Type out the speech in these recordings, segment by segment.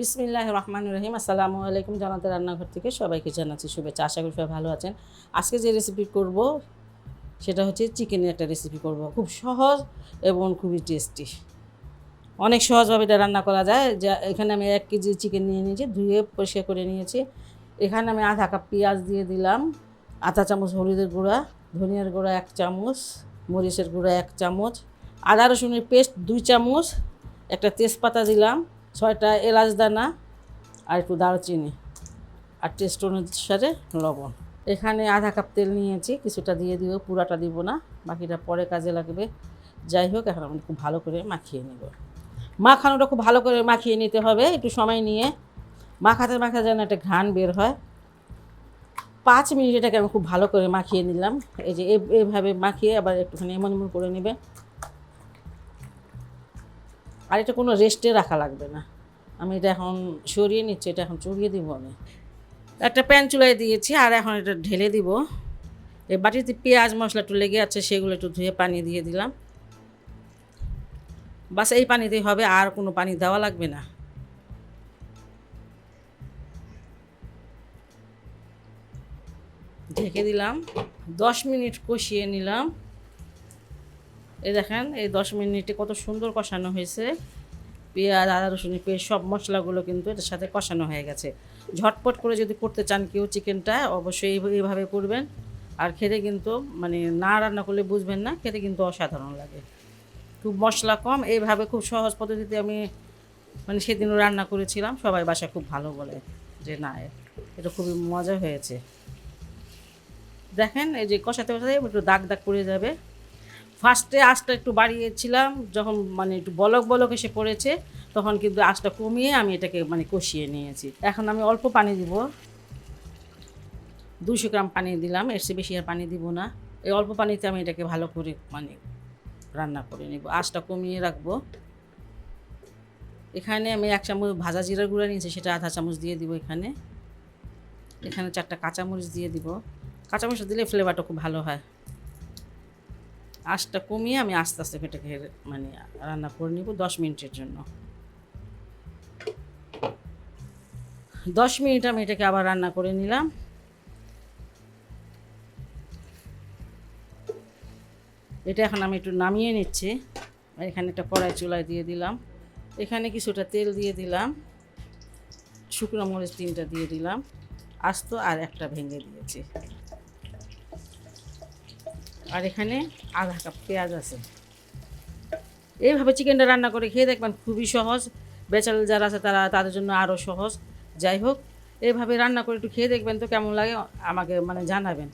বিসমিল্লাহ রহমান রহিম আসসালামু আলাইকুম জানাতে রান্নাঘর থেকে সবাইকে জানাচ্ছি শুভেচ্ছা। আশা করি সবাই ভালো আছেন। আজকে যে রেসিপি করব, সেটা হচ্ছে চিকেনের একটা রেসিপি করব। খুব সহজ এবং খুবই টেস্টি অনেক সহজভাবে এটা রান্না করা যায়। যা, এখানে আমি এক কেজি চিকেন নিয়ে নিয়েছি, ধুয়ে পরিষ্কার করে নিয়েছি। এখানে আমি আধা কাপ পেঁয়াজ দিয়ে দিলাম, আধা চামচ হলুদের গুঁড়া, ধনিয়ার গুঁড়া এক চামচ, মরিচের গুঁড়া এক চামচ, আদা রসুনের পেস্ট দুই চামচ, একটা তেজপাতা দিলাম ছয়টা এলাচ দানা আর একটু দারচিনি আর টেস্ট অনুসারে লবণ। এখানে আধা কাপ তেল নিয়েছি, কিছুটা দিয়ে দিব, পুরাটা দিব না, বাকিটা পরে কাজে লাগবে। যাই হোক, এখন আমি খুব ভালো করে মাখিয়ে নেব। মাখানোটা খুব ভালো করে মাখিয়ে নিতে হবে, একটু সময় নিয়ে। মাখাতে মাখাতে যেন একটা ঘ্রাণ বের হয়। পাঁচ মিনিট এটাকে আমি খুব ভালো করে মাখিয়ে নিলাম। এই যে এ- এইভাবে মাখিয়ে আবার একটুখানি এমন এমন করে নেবে। আর এটা কোনো রেস্টে রাখা লাগবে না। আমি এটা এখন সরিয়ে নিচ্ছি, এটা এখন চড়িয়ে দিব আমি। একটা প্যান চুলাই দিয়েছি, আর এখন এটা ঢেলে দিব। এই বাটিতে পেঁয়াজ মশলা একটু লেগে আছে, সেগুলো একটু ধুয়ে পানি দিয়ে দিলাম। বাস, এই পানিতেই হবে, আর কোনো পানি দেওয়া লাগবে না। ঢেকে দিলাম, দশ মিনিট কষিয়ে নিলাম। এই দেখেন, এই দশ মিনিটে কত সুন্দর কষানো হয়েছে। পেঁয়াজ, আদা, রসুন পেঁয়াজ, সব মশলাগুলো কিন্তু এটার সাথে কষানো হয়ে গেছে। ঝটপট করে যদি করতে চান কেউ চিকেনটা, অবশ্যই এইভ- এইভাবে করবেন। আর খেতে কিন্তু মানে না রান্না করলে বুঝবেন না, খেতে কিন্তু অসাধারণ লাগে। খুব মশলা কম, এইভাবে খুব সহজ পদ্ধতিতে আমি মানে সেদিনও রান্না করেছিলাম, সবাই বাসা খুব ভালো বলে যে না, এটা খুবই মজা হয়েছে। দেখেন, এই যে কষাতে কষাতে একটু দাগ দাগ পড়ে যাবে। ফার্স্টে আঁচটা একটু বাড়িয়েছিলাম, যখন মানে একটু বলক বলক এসে পড়েছে, তখন কিন্তু আঁচটা কমিয়ে আমি এটাকে মানে কষিয়ে নিয়েছি। এখন আমি অল্প পানি দিব। দুশো গ্রাম পানি দিলাম, এর চেয়ে বেশি আর পানি দিব না। এই অল্প পানিতে আমি এটাকে ভালো করে মানে রান্না করে নেব। আঁচটা কমিয়ে রাখব। এখানে আমি এক চামচ ভাজা জিরার গুঁড়া নিয়েছি, সেটা আধা চামচ দিয়ে দিব এখানে। এখানে চারটা কাঁচামরিচ দিয়ে দিব। কাঁচামরিচ দিলে ফ্লেভারটা খুব ভালো হয়। আঁচটা কমিয়ে আমি আস্তে আস্তে এটাকে মানে রান্না করে নিব দশ মিনিটের জন্য। দশ মিনিট আমি এটাকে আবার রান্না করে নিলাম। এটা এখন আমি একটু নামিয়ে নিচ্ছি। এখানে একটা কড়াই চুলায় দিয়ে দিলাম। এখানে কিছুটা তেল দিয়ে দিলাম। শুকনো মরিচ তিনটা দিয়ে দিলাম। আস্ত আর একটা ভেঙে দিয়েছি। আর এখানে আধা কাপ পেঁয়াজ আছে। এইভাবে চিকেনটা রান্না করে খেয়ে দেখবেন খুবই সহজ। বেচাল যারা আছে তারা তাদের জন্য আরও সহজ। যাই হোক, এইভাবে রান্না করে একটু খেয়ে দেখবেন তো কেমন লাগে, আমাকে মানে জানাবেন।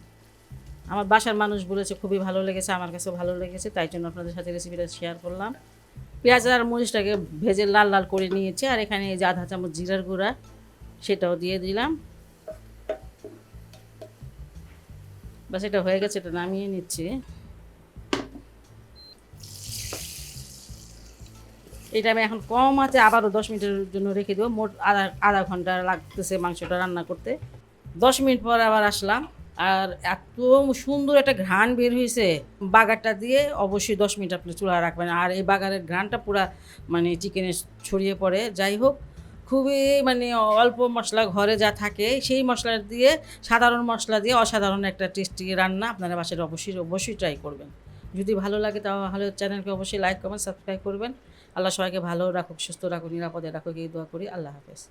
আমার বাসার মানুষ বলেছে, খুবই ভালো লেগেছে, আমার কাছেও ভালো লেগেছে। তাই জন্য আপনাদের সাথে রেসিপিটা শেয়ার করলাম। পেঁয়াজ আর মরিচটাকে ভেজে লাল লাল করে নিয়েছি, আর এখানে এই যে আধা চামচ জিরার গুঁড়া, সেটাও দিয়ে দিলাম। বাস এটা হয়ে গেছে, এটা নামিয়ে নিচ্ছি। এটা আমি এখন কম আছে, আবারও দশ মিনিটের জন্য রেখে দেবো। মোট আধা আধা ঘণ্টা লাগতেছে মাংসটা রান্না করতে। দশ মিনিট পর আবার আসলাম, আর এত সুন্দর একটা ঘ্রাণ বের হয়েছে। বাগারটা দিয়ে অবশ্যই দশ মিনিট আপনি চুলা রাখবেন। আর এই বাগারের ঘ্রাণটা পুরা মানে চিকেনে ছড়িয়ে পড়ে। যাই হোক খুবই মানে অল্প মশলা ঘরে যা থাকে, সেই মশলা দিয়ে, সাধারণ মশলা দিয়ে অসাধারণ একটা টেস্টি রান্না আপনারা বাসায় অবশ্যই অবশ্যই ট্রাই করবেন। যদি ভালো লাগে তাহলে চ্যানেলকে অবশ্যই লাইক কমেন্ট সাবস্ক্রাইব করবেন। আল্লাহ সবাইকে ভালো রাখুক, সুস্থ রাখুক, নিরাপদে রাখুক, এই দোয়া করি। আল্লাহ হাফেজ।